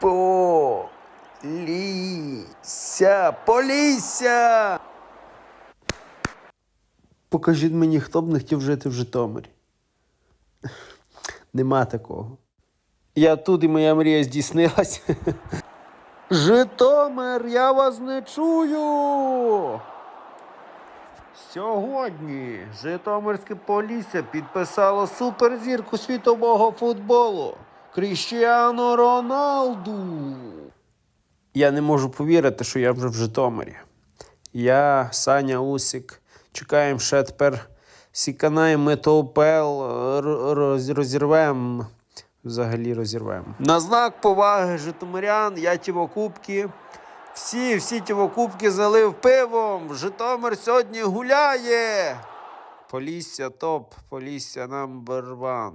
Полісся! Полісся! Покажіть мені, хто б не хотів жити в Житомирі. Нема такого. Я тут і моя мрія здійснилась. Житомир, я вас не чую. Сьогодні Житомирське Полісся підписало суперзірку світового футболу Кріщіану Роналду. Я не можу повірити, що я вже в Житомирі. Я, Саня Усік, чекаємо ще тепер Сікана і ми ТОПЛ роз, розірвемо. Взагалі розірвемо. На знак поваги Житомирян я тівокубки. Всі, всі тівокубки залив пивом. Житомир сьогодні гуляє. Полісся топ, Полісся one.